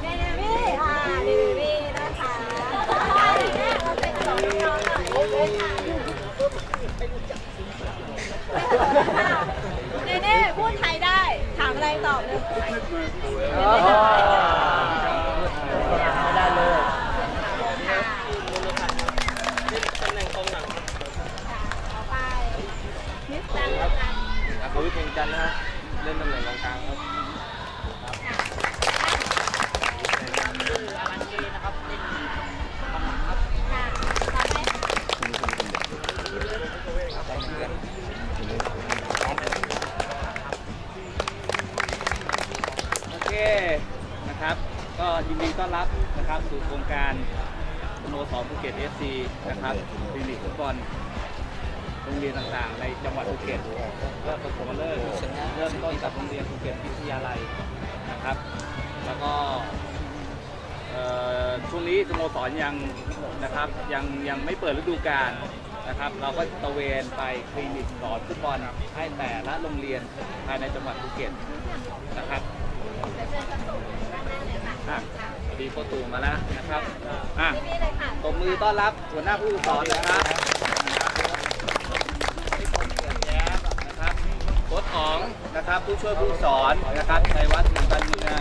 เดนวี่อะเดนวี่นะคะใช่เนี่ยเราเป็นของน้องๆหน่อยเลยค่ะเนเน่พูดไทยได้ ถามอะไรตอบเลย ยินดีต้อนรับนะครับสู่โครงการสโมสรภูเก็ตเอฟซีนะครับพรีเมียร์ฟุตบอลโรงเรียนต่างๆ ในจังหวัดภูเก็ตก็ประถมฤกษ์เริ่มต้นกับโรงเรียนภูเก็ตวิทยาลัยนะครับ แล้วก็ช่วงนี้สโมสรยังนะครับยังยังไม่เปิดฤดูกาลนะครับเราก็ตระเวนไปคลินิกสอนฟุตบอลให้แต่ละโรงเรียนภายในจังหวัดภูเก็ตนะครับ เดี๋ยวเชิญกระตุกด้านหน้าเลยค่ะอะดีโคตูมาแล้วนะครับอะที่นี่เลยค่ะตบมือต้อนรับหัวหน้าผู้สอนนะครับนะครับโค้ชอ๋องนะครับผู้ช่วยผู้สอนนะครับชัยวัฒน์หนึ่งกันเมือง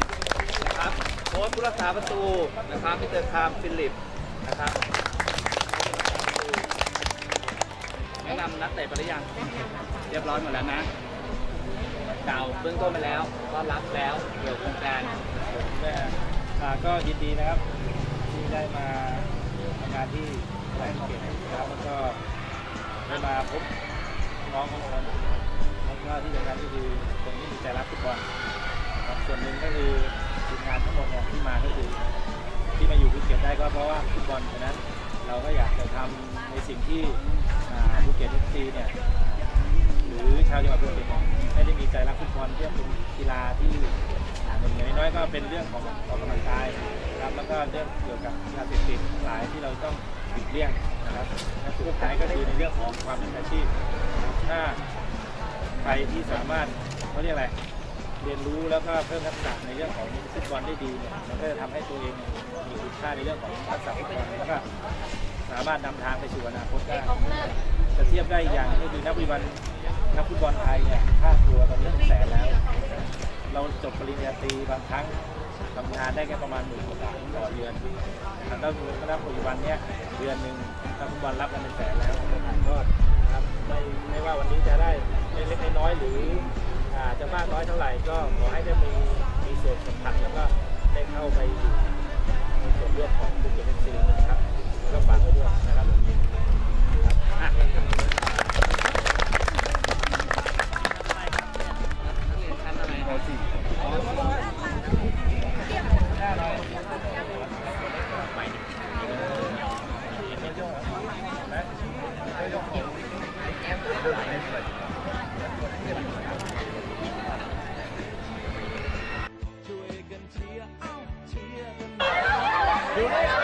นะครับโค้ชผู้รักษาประตูนะครับมิสเตอร์คามฟิลิปนะครับแนะนำนักเตะไปหรือยังเรียบร้อยหมดแล้วนะกล่าวเบื้องต้นไปแล้วต้อนรับแล้วเกี่ยวกับโครงการอ่าก็ยินดีนะครับที่ได้มาทำงานที่แหลมเก็ตนะครับแล้วก็ได้มาพบน้องของเราแล้วก็ที่สำคัญก็คือคนที่มีใจรักฟุตบอลครับส่วนหนึ่งก็คือทีมงานทั้งหมดเนี่ยที่มาก็คือ ที่มาอยู่ภูเก็ตได้ก็เพราะว่าฟุตบอลฉะนั้นเราก็อยากจะทำในสิ่งที่อ่าภูเก็ตเอฟซีเนี่ยหรือชาวจังหวัดภูเก็ตเนี่ยไม่ได้มีใจรักฟุตบอลเพื่อเป็นกีฬาที่ อย่างน้อยๆก็เป็นเรื่องของออกกำลังกายนะครับแล้วก็เรื่องเกี่ยวกับยาเสพติดหลายที่เราต้องหลีกเลี่ยงนะครับและสุดท้ายก็คือในเรื่องของความเป็นอาชีพถ้าใครที่สามารถเขาเรียกอะไรเรียนรู้แล้วก็เพิ่มทักษะในเรื่องของฟุตบอลได้ดีเนี่ยมันก็จะทำให้ตัวเองมีคุณค่าในเรื่องของทักษะฟุตบอลแล้วก็สามารถนำทางไปสู่อนาคตได้จะเทียบได้อย่างก็คือนักวิวันนักฟุตบอลไทยเนี่ยค่าตัวตอนนี้แสนแล้ว เราจบปริญญาตรีบางครั้งทำงานได้แค่ประมาณหมื่นกว่าบาทต่อเดือนแต่ถ้าณปัจจุบันเนี้ยเดือนหนึ่งนักฟุตบอลรับกันเป็นแสนแล้วก็นะครับไม่ไม่ว่าวันนี้จะได้เล็กๆน้อยๆหรืออ่าจะมากน้อยเท่าไหร่ก็ขอให้ได้มีมีส่วนสำคัญแล้วก็ได้เข้าไปอยู่ในส่วนร่วมของภูเก็ตเอฟซีนะครับแล้วก็ฝากไว้ด้วยนะครับครับ นั่ง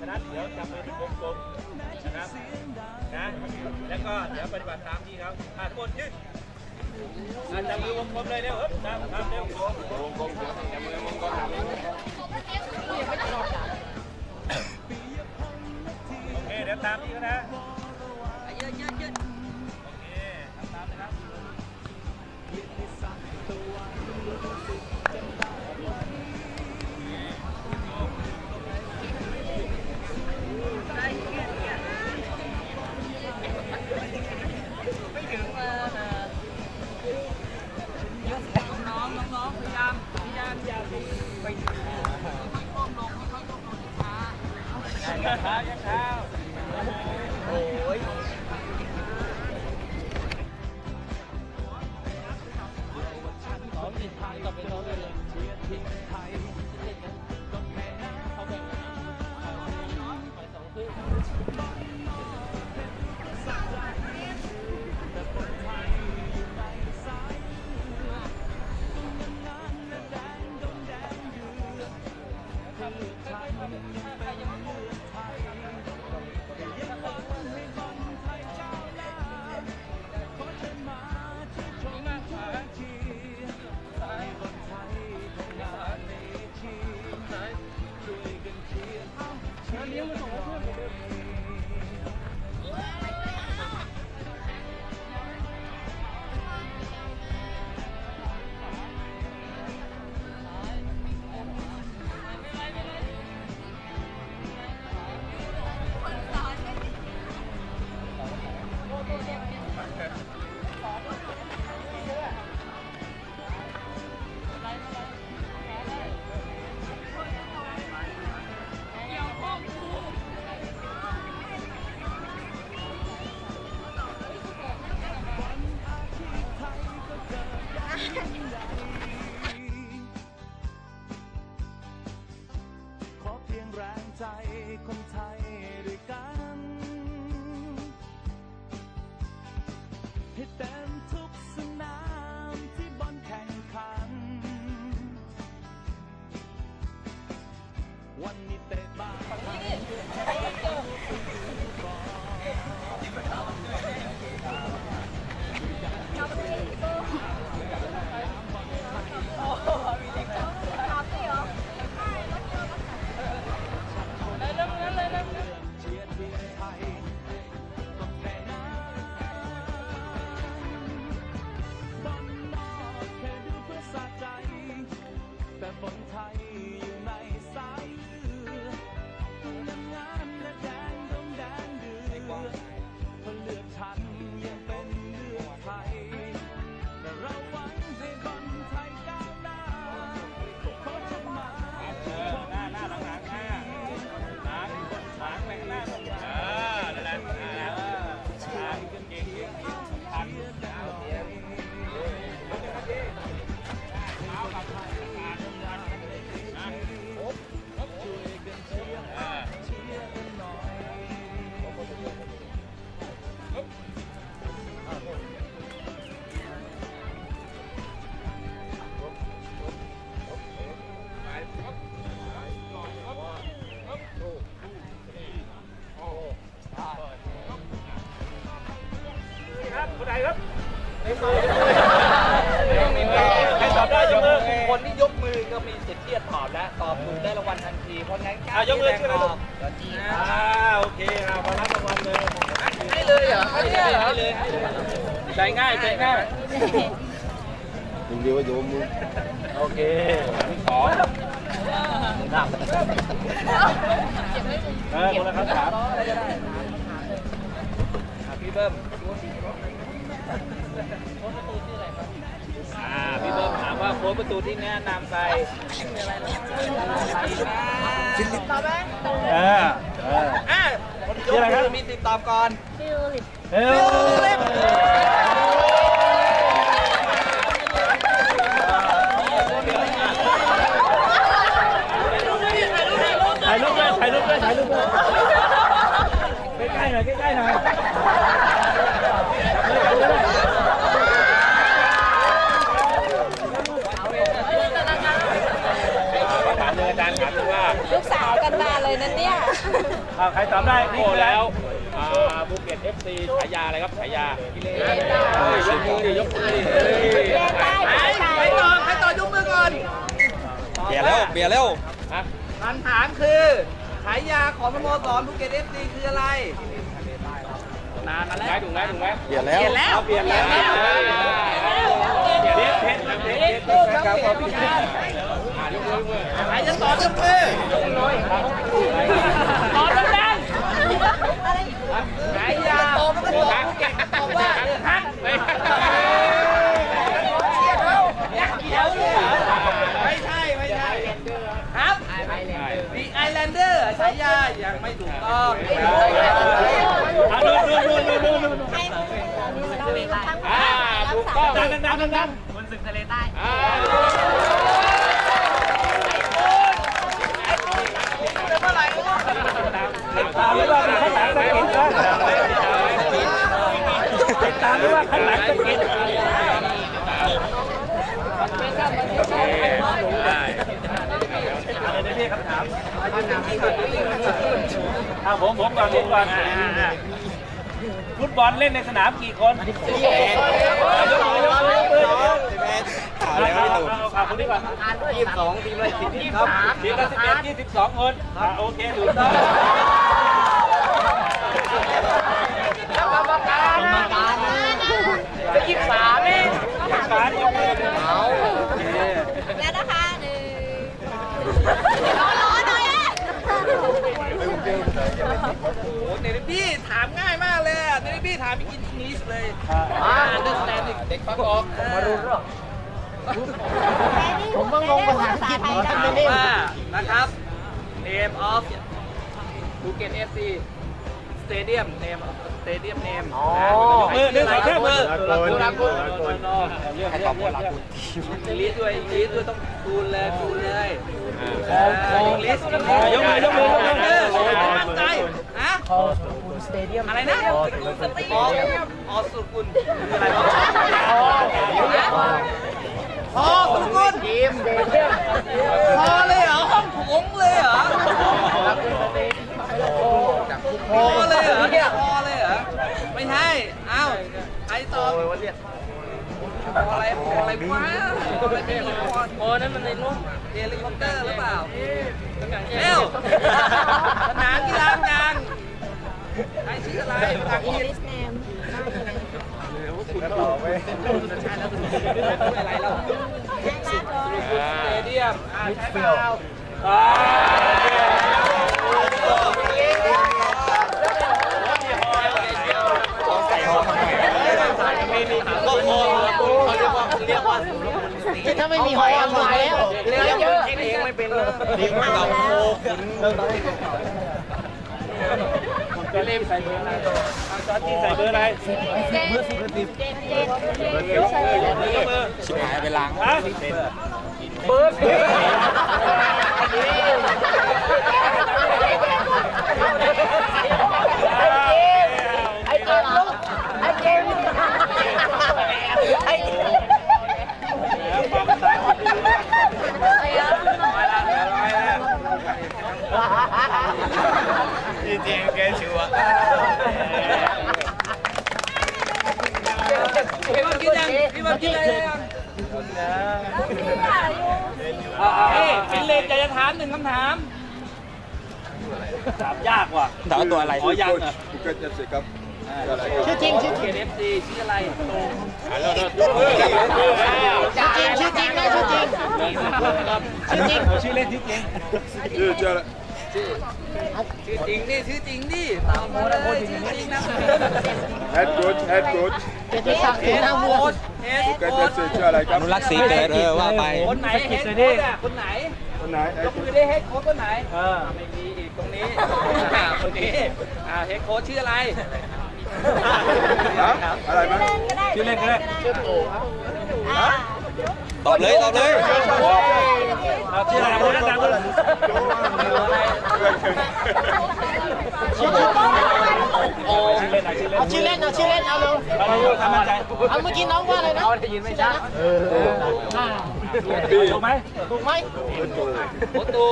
ฉะนั้นเดี๋ยวจับมือเป็นกลมนะครับนะแล้วก็เดี๋ยวปฏิบัติตามที่เขาบอดะทุกคยืดอะจับมือวงกลมเลยเร็วเฮ้ยตามตามเร็ววงกลมจัมือวงกลมโอเคเดี๋ยวตามที่เขานะ ช้ายัชัย ฟิลิปต่อไปเออเอออะนี่อะไรครับมีสิทตอบก่อนฟิลิปเออถ่ายรูปด้วยถ่ายรูปด้วยถ่ายรูปด้ยใกล้ๆหน่อยใกล้ๆหน่อย อใครตามได้โอ้คืแล้วภูเก็ตเอฟซีฉายาอะไรครับฉายาเยกมือดิยกมือดิใครต่อใครต่อยกมือก่อนเบียร์แล้วเบียร์แล้วฮะคำถามคือฉายาของสโมสรภูเก็ตเอฟซีคืออะไรนานมาแล้ว ไงถูกไหมถูกไหมเบียร์แล้วเบียนแแล้ว เด็ดเพชรเพชรเพชรครับขอบคุณครับใครจะต่อยกมือต่อดังๆไหนยาโตมันก็บอกเก่งบอกว่าฮักไปไม่ใช่ไม่ใช่ครับดีไอแลนเดอร์ฉายายังไม่ถูกต้องดูดูดูดูดูให้เรามีทั้ง อ่าถูก ต้องรักษาดังดังดังดังบนสึกทะเลใต้อ่าตามหรือว่าข้างหลังสะกิดนะติดตามหรือว่าข้างหลังสะกิดได้เดี๋ยวพี่คำถามเอาผมผมก่อนผมก่อน ฟุตบอลเล่นในสนามกี่คนยกมือยกมือยกมือยกมือเอาเอาเอาคนนี้ก่อนยี่สิบสองทีมละสิบยี่สิบสามทีมละสิบเอ็ดยี่สิบสองคนอะโอเคถูกต้องจะยิบสามเองฟ้ายกมือเอาแล้วนะคะหนึ่งรอรอหน่อยอะโอ้โหเนริบี้ถามง่ายมากเลยอะเนริบี้ถามอินอังกฤษเลยอ่าเดอร์สแตนเด็กฟังออกมารู้หรอผมก็งงภาษาอังกฤษเหมือนกันเลยว่านะครับ name of Phuket FC Stadium name of Stadium name มือหนึ่งสองแค่มือรักคุณเรื่องเรื่องเรื่องอังกฤษด้วยอังกฤษด้วยต้องคูณเลยคูณเลยอังกฤษยกมือยกมือยกมือเออมั่นใจฮะ อะไรนะออสุกุลคืออะไรวะพอสุกุลทีมพอเลยเหรอห้องโถงเลยเหรอพอเลยเหรอเนี่ยพอเลยเหรอไม่ใช่เอ้าใครตอบพออะไรพออะไรวะไม่ใช่พอพอนั้นมันในนู้นเฮลิคอปเตอร์หรือเปล่าเร็วสนามกีฬากลาง ใครชื่ออะไรภาษาอังกฤษลิสเนมอะไรเราสเตเดียมอ่าใช่เปล่าอ่าถ้าไม่มีหอยเอามาแล้วเรียกเยอะเองไม่เป็นเลยดีมากเราโคขุน เล่นใส่เบอร์อะไรจอร์จี้ใส่เบอร์อะไรเจ็ดเจ็ดเจ็ดเจ็ดเจ็ดชิบหายไปล้างเบอร์สิไอเกมลูกไอ้เกมไอ้จริงๆแกชั พี่วันกินยังพี่วันกินอะไรยังเฮ้ฟินเลนจะจะถามหนึ่งคำถาม ถามยากว่ะ ถามว่าตัวอะไร อ๋อยังเหรอภูเก็ตเอฟซีครับชื่อจริงชื่อเกียรติเอฟซีชื่ออะไรตรงชื่อจริงชื่อจริงนะชื่อจริง ชื่อจริง ชื่อเล่นชื่อจริง ชื่อเจ้าอะ ไรชื่อจริงดิชื่อจริงดิตามมาเลยชื่อจริงนะเฮดโค้ชเฮดโค้ชเกียรติศักดิ์เสนาโค้วงชศ์เฮดภูเก็ตโค้เอชฟซีชื่ออะไรครับอนุรักษ์สีเกิดเออว่าไป คนไหนเฮดโค้ชอะคนไหนคนไหนไอ้ยกมือได้เฮดโค้ชคนไหนเออไม่มีอีกตรงนี้อ่าคนนี้อ่าเฮดโค้ชชื่ออะไรฮะอะไรมั้ยชื่อเล่นก็ได้ ตอบเลยตอบเลยเอาชื่ออะไรพูดดังๆพูดโอ้ชื่อเล่นหน่อยชื่อเล่นเอาชื่อเล่นเอาชื่อเล่นเอาเร็วเราดูความมั่นใจเอาเมื่อกี้น้องว่าอะไรนะเขาได้ยินไหมจ๊ะอ่าถูกไหมถูกไหมโคตู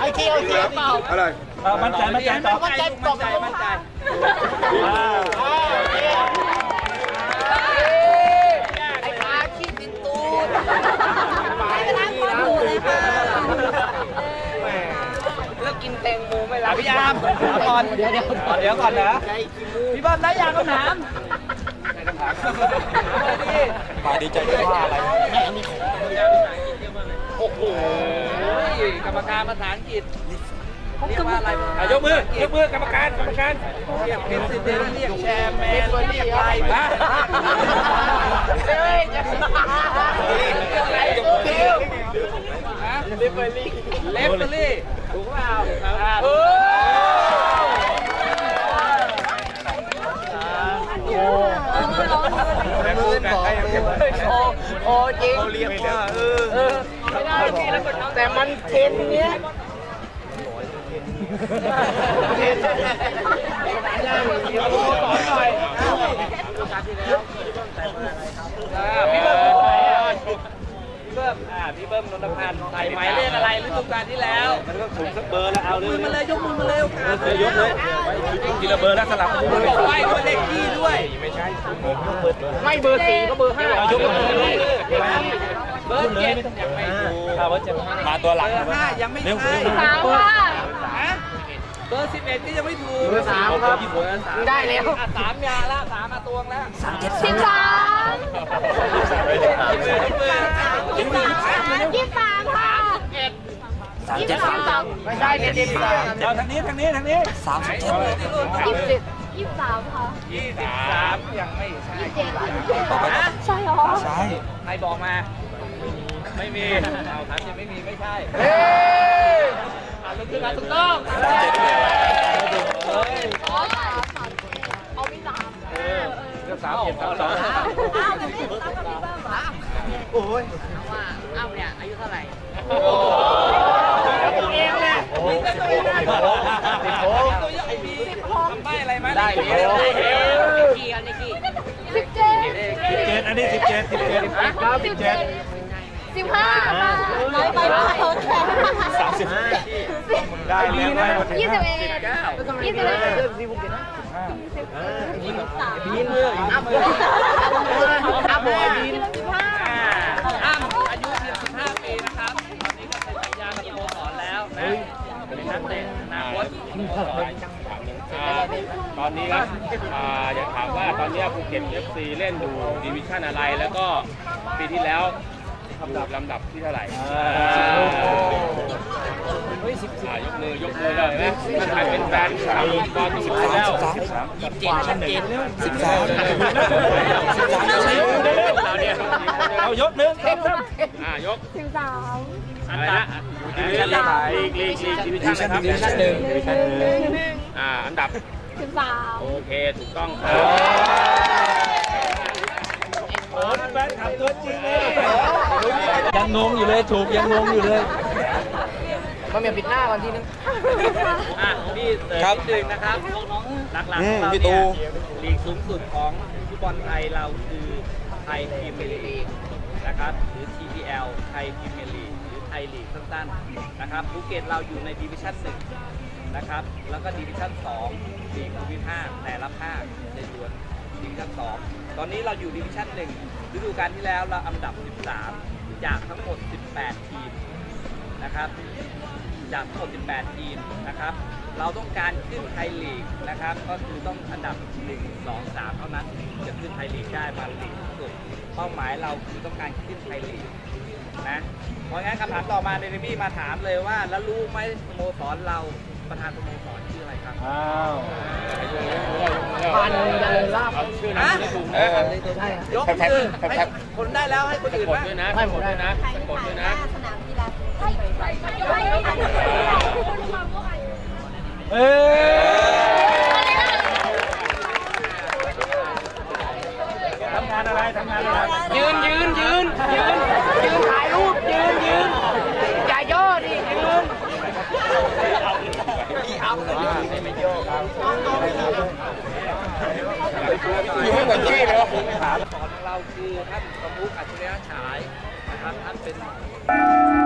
ไอทีเอาทีเปล่าอะไรเออมั่นใจมั่นใจตอบมั่นใจมั่นใจมั่นใจ อ่า อ่าโอเค ไอ้ปลาขี้ติดตูด ให้ไปล้างคอถูเลยค่ะแล้วกินแตงโมไม่รัอะบพี่อาร์มเอาก่อนเดี๋ยวเดี๋ยวเดี๋ยวก่อนนะพี่บอลได้ยางคำถามได้คำถามอะไรดีป่าดีใจด้วยว่าอะไรโอ้โหกรรมการภาษาอังกฤษ เรียกว่าอะไรอะยกมือยกมือกรรมการกรรมการเรียกเป็นสิเดนเรียกแชร์แมนเรียกอะไรบ้างเฮ้ยจะอะไรคิวฮะเลฟเฟอรี่เลฟเฟอรี่ถูกเปล่าเออโอ้โอ้จริงเขาเรียกว่าเออไม่ได้พี่แล้วกดน้องแต่มันเทนเนี้ย เอาดูสอนหน่อยอ่า พี่เบิ้มพี่เบิ้มอ่าพี่เบิ้มนนทพันธ์ใส่หมายเลขอะไรฤดูกาลที่แล้ว มันก็ถูกสักเบอร์แล้วเอามืเลอยมาเลยยกมือมาเลยโอกาสยกเลยทีละเบอร์แล้วสลับบอกไว้ด้วยเลขที่ด้วยไม่เบอร์สี่ก็เบอร์ห้าเอายกเบอร์เบอร์เจ็ดยังไม่ถูกเอาเบอร์เจ็ดมาตัวหลังเบอร์ห้ายังไม่เร็วใช่สามค่ะฮะ เบอร์สิบเอ็ดก็ยังไม่ถูกเบอร์สามครับ ได้แล้วอะสามยาละสามมาตวงแล้วสิบสามยี่สิบสามยี่สิบสามค่ะยี่สิบสามสองไม่ใช่เด็ดเด็ดเอาทางนี้ทางนี้ทางนี้สามสิบเจ็ดยี่สิบเจ็ดยี่สิบสามค่ะยี่สิบสามยังไม่ใช่ยี่สิบเจ็ดต่อไปก็ใช่หรอใช่ใครบอกมา ไม่มีเอาครับยังไม่มีไม่ใช่ เฮ้ยอ่านลงคือการถูกต้องสามเจ็ดด้วยเฮ้ยอ๋อสามสามเอาไม่สามเออเรื่องสามเจ็ดสามสองอ้าวแต่ไม่ต้องกับพี่เบิ้มเหรอโอ้ยโอ้โหตัวเองแหละมีแต่ตัวเองได้หมดตัวเยอะไอ้บีทำใบอะไรมาได้เลยได้เลยขี้อันนี้ขี้สิบเจ็ดเจ็ดอันนี้สิบเจ็ดสิบเจ็ดสิบเจ็ดสิบห้าค่ะร้อยไปร้อยโอเค สามสิบห้า ได้แล้วได้หมดยี่สิบเอ็ดเก้ายี่สิบเอ็ดเรื่องที่ภูเก็ตนะยี่สิบสามบินเลยอัพเลยอัพเลยบินยี่สิบห้าอ่าอ้ำอายุเพียง15ปีนะครับ ตอนนี้ก็เซ็นสัญญากับสโมสรแล้วนะเป็นนักเตะอนาคตสโมสรตอนนี้ครับอ่าอยากถามว่าตอนนี้ภูเก็ต FC เล่นอยู่ดิวิชั่นอะไร แล้วก็ปีที่แล้วลำดับลำดับที่เท่าไหร่ อ่ยกมือยกมือเลยนะถ้าใครเป็นแฟนคลับบอลสิบสามสิบสามสิบสามชัดเจนสิบสามสิบสามเราเนี่ยเอายกหนึ่งสองสามอ่ายกสิบสามอะไรนะลีกลีกลีกลีกดิวิดิชั่วินชั่นนะครับดิวิชั่นหนึ่งอ่าอันดับสิบสามโอเคถูกต้องครับโอ้แฟนขับตัวจริงเลยยังงงอยู่เลยถูกยังงงอยู่เลย มันมีปิดหน้าวันที่นึงอะพี่เสริมนิดนึงนะครับหลักๆของเราพี่ตู เนี่ยลีกสูงสุดของฟุตบอลไทยเราคือไทยพรีเมียร์ลีกนะครับหรือ TPL ไทยพรีเมียร์ลีกหรือไทยลีกสั้นๆนะครับภูเก็ตเราอยู่ในดิวิชั่นหนึ่งนะครับแล้วก็ดิวิชั่น2ลีกภูมิภาคแต่ละภาคในส่วนดิวิชั่น2ตอนนี้เราอยู่ดิวิชั่น1ฤดูกาลที่แล้วเราอันดับ 13 จากทั้งหมด 18 ทีม นะครับ จากทั้งหมด 18 ทีมนะครับ เราต้องการขึ้นไทยลีกนะครับ ก็คือต้องอันดับ 1 2 3 เท่านั้นถึงจะขึ้นไทยลีกได้มาลีกสูงสุด เป้าหมายเราคือต้องการขึ้นไทยลีกนะ เพราะงั้นคำถามต่อมาเดนบี้มาถามเลยว่า แล้วรู้ไหมสโมสรเราประธานสโมสรชื่ออะไรครับ อ้าวพันยันลาบชื่อนะไม่ถูกเอนะอใช่ยกมือให้คนได้แล้วให้คนอื่นกดบ้างด้วยนะให้หมดได้นะใครกดถ่ายด้วยหนะ เอ้ทำงานอะไรทำงานอะไรยืนยืนยืนยืนยืนถ่ายรูปยืนยืนอย่าย่อดิยืนอยู่ไม่เหมือนที่เลยวะของเราคือท่านประมุขอัจฉริยะฉายนะครับท่านเป็น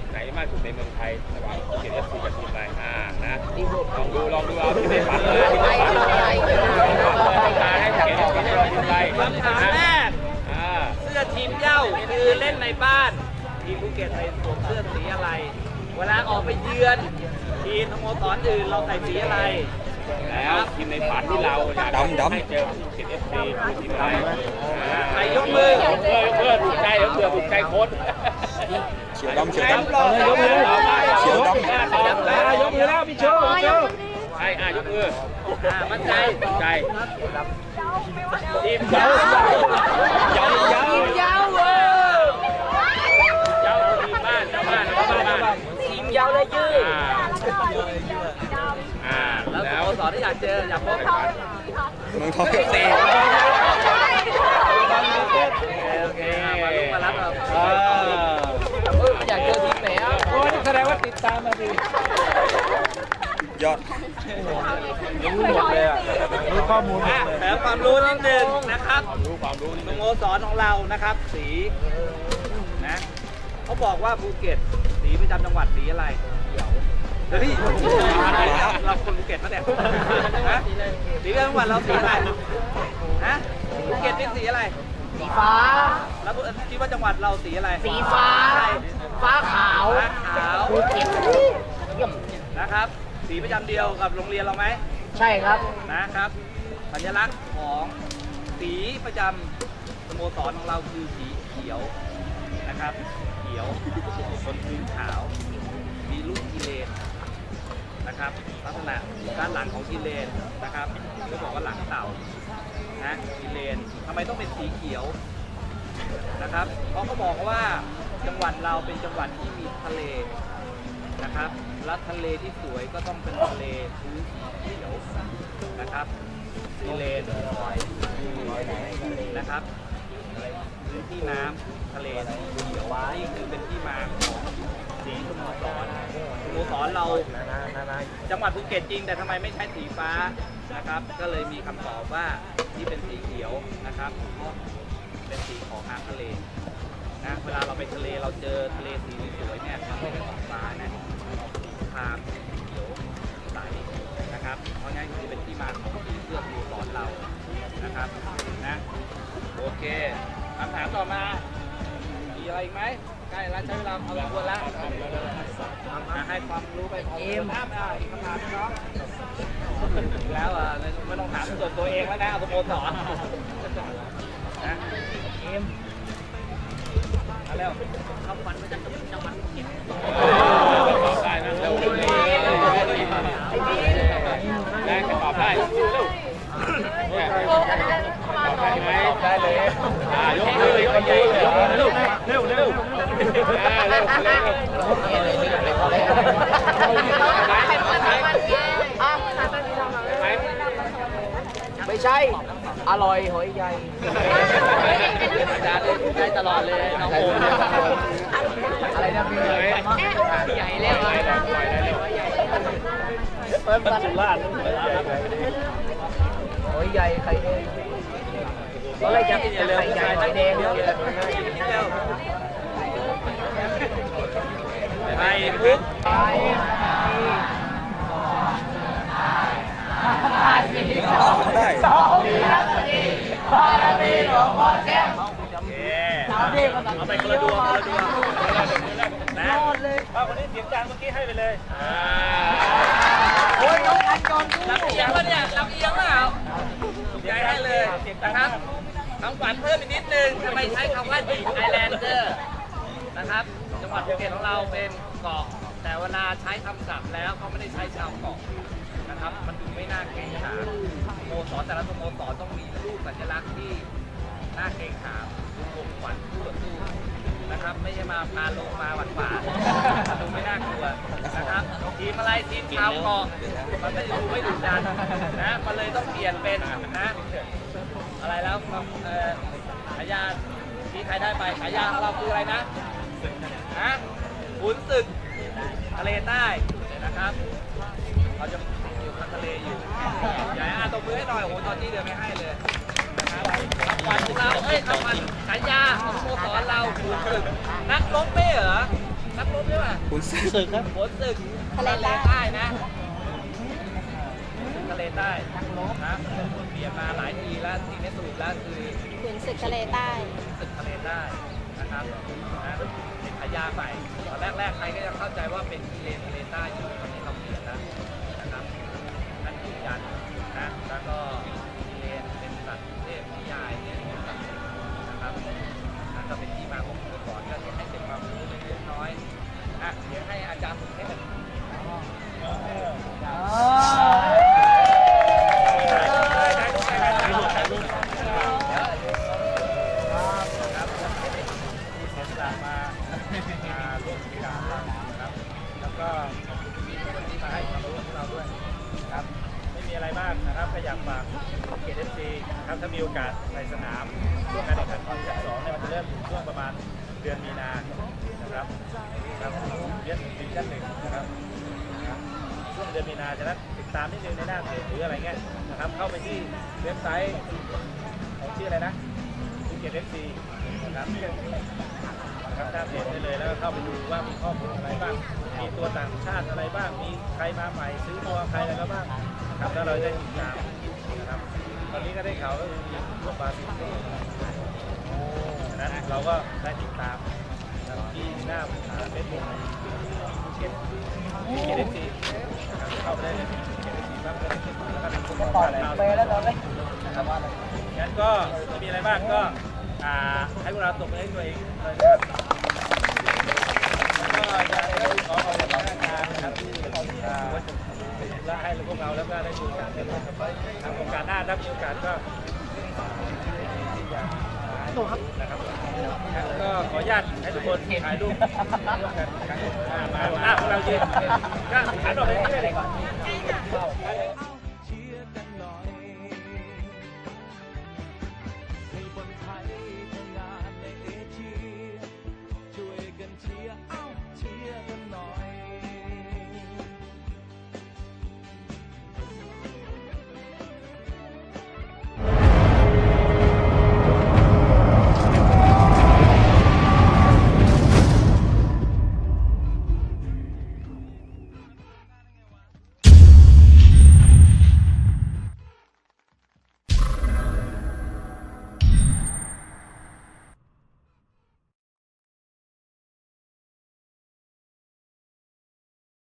อื่นเราใส่สีอะไร แล้วทีมในฝันที่เราอยากดำดำ ให้เจอภูเก็ตเอฟซีคือทีมอะไรอ่าใครยกมือยกมือยกมือถูกใจยกมือถูกใจโค้ชเขียวดำเขียวดำรอยกมือเขียวดำ ยกมือแล้วพี่โชว์พี่โชว์ใช่อะยกมืออ่ามั่นใจใจทีมเหย้า เยาเยา ทีมเหย้าเว้ย เยาทีมบ้านเจ้าบ้านเจ้าบ้าน ทีมเหย้าและยืด อ่าอ่า แล้ว แล้ว สโมสรที่อยาก เจออยากพบเมืองทองเอฟซีโอเคมาลุ้นมารับเราอยากเจอทีมไหนอะโอ้ยแสดงว่าติดตามมาดียอดรู้หมดเลยอะรู้ข้อมูลหมอะดเลยแถมความรู้นิดนึงนะครับรู้ความรู้นี่สโมสรของเรานะครับ สีนะเขาบอกว่าภูเก็ตสีประจำจังหวัดสีอะไร เฮ้ยเราคนภูเก็ตปะเนี่ฮะสีประจำจังหวัดเราสีอะไรฮะภูเก็ตนี่สีอะไร สีฟ้า แล้วคิดว่าจังหวัดเราสีอะไร สีฟ้า ฟ้าขาวขาวภูเก็ตเยี่ยมนะครับ สีประจำเดียวกับโรงเรียนเราไหม ใช่ครับ นะครับ สัญลักษณ์ของสีประจำสโมสรของเราคือสีเขียวนะครับ เขียวบนพื้นขาว มีลูกกิเลน นะครับลักษณะด้านหลังของกิเลนนะครับเขาบอกว่าหลังเต่านะกิเลนทำไมต้องเป็นสีเขียวนะครับเพราะเขาบอกว่าจังหวัดเราเป็นจังหวัดที่มีทะเลนะครับและทะเลที่สวยก็ต้องเป็นทะเลพื้นสีเขียวนะครับกิเลนนะครับพื้นที่น้ำทะเลสีเขียวนี่คือเป็นที่มาของสีสโมสรส โมสรเราจังหวัดภูเก็ตจริง แต่ทำไมไม่ใช้สีฟ้านะครับ ก็เลยมีคำตอบว่าที่เป็นสีเขียวนะครับเพราะเป็นสีของน้ำทะเลนะเวลาเราไปทะเลเราเจอทะเลสีสวยๆเนี่ยมันไม่ได้สีฟ้านะออกสีครามสีเขียวใสนะครับ เพราะงั้นคือเป็นที่มาของสีเสื้อสโมสรเรานะครับนะโอเคคำถามต่อมามีอะไรอีกไหม ใกล้แล้วใช้เวลาเอาละควรแล้วอะให้ความรู้ไปพอเอ็มถามอะอีกคำถามเนาะแล้วอะไม่ต้องถามส่วนตัวเองแล้วนะเอาสโมสรนะเอ็มมาแล้วคำฝันมาจากจังหวัดภูเก็ตได้นะเร็วเร็วเร็วได้ตอบได้เร็วเนี่ยตอบได้ไหมได้เลยอ่ายกมือยกมือยกมือเร็วเร็วเร็วอ่าเร็วเร็ว ไม่ใช่ อร่อยหอยใหญ่ได้ตลอดเลยน้องโอมอะไรนะพี่ใหญ่แล้วเปิ้ลปันสุราษฎร์หอยใหญ่ไข่แดงอนแรจะจะไข่ใหญ่ไข่แดงเยอะ ไปปุ๊บได้โอเคเอาไปคนละดวงคนละดวงนะเอาคนนี้เสียงจางเมื่อกี้ให้ไปเลยอ่าโอ้ยน้องอันก่อนลำเอียงแล้วเนี่ยลำเอียงเปล่าใจให้เลยนะครับคำขวัญเพิ่มอีกนิดนึงทำไมใช้คำว่าดีไอแลนเดอร์ นะครับ จังหวัดภูเก็ตของเราเป็นเกาะ แต่เวลาใช้คำศัพท์แล้วเขาไม่ได้ใช้ชาวเกาะนะครับ มันดูไม่น่าเกรงขามโมสรแต่ละสโมสรต้องมีรูปสัญลักษณ์ที่น่าเกรงขามดูข่มขวัญคู่ต่อสู้นะครับ ไม่ใช่มาพาลงมาหวานหวานดูไม่น่ากลัวนะครับทีมอะไรทีมชาวเกาะมันไม่ดูไม่ดุดันนะมันเลยต้องเปลี่ยนเป็นนะอะไรแล้วครับเอ่อฉายาที่ใครได้ไปฉายาของเราคืออะไรนะ ฮะขุนศึกทะเลใต้นะครับเราจะอยู่ทางทะเลอยู่อย่าให้อาตบมือให้หน่อยโอ้โหตอนนี้เดือไม่ให้เลยนะครับรางวัลของเราเอ้ยรางวัลฉายาของสโมสรเราขุนศึกนักรบไม่เหรอนักรบใช่ป่ะคุณศึกศึกครับผลศึกทะเลใต้ใต้นะทะเลใต้นักรบนะเปลี่ยนมาหลายทีแล้วทีนี้สรุปแล้วคือขุนศึกทะเลใต้ศึกทะเลใต้ นะครับนะเป็นฉายาใหม่ตอนแรกๆใครก็ยังเข้าใจว่าเป็นทะเลนเลต้าอยู่ตอนนี้เราเปลี่ยนแล้วนะครับนั่นยืนยันนะแล้วก็ เดือนดิวิชั่นหนึ่งนะครับช่วงเดือนมีนาจะนัดติดตามนิดนึงในหน้าเพจหรืออะไรเงี้ยนะครับเข้าไปที่เว็บไซต์ของชื่ออะไรนะภูเก็ตเอฟซีนะครับนะครับหน้าเพจได้เลยแล้วก็เข้าไปดูว่ามีข้อมูลอะไรบ้าง มีตัวต่างชาติอะไรบ้าง มีใครมาใหม่ซื้อตัวใครอะไรก็บ้างนะครับแล้วเราได้ติดตามนะครับตอนนี้ก็ได้ข่าวว่ามีพวกบาซิลฉะนั้นเราก็ได้ติดตาม ที่หน้าเฟซบุ๊กเก็บเก็บเอฟซีเข้าไปได้เลยเก็บเอฟซีบ้างแล้วก็เป็นคนต่อไปแล้วตอนนี้นะครับงั้นก็ไม่มีอะไรมากก็ให้พวกเราตบมือให้ตัวเองเลยนะครับก็จะได้ขอขอบคุณพนักานนะครับที่และให้พวกเราแล้วก็ได้มีโอกาสได้ร่วมกับทางโครงการหน้าถ้มีโอกาสก็ที่จะนะครับ ก็ขออนุญาตให้ทุกคนถ่ายรูปร่วมกันครั้งหนึ่งอ่ามาอะพวกเรายืนก็หันออกไปที่ไหนก่อน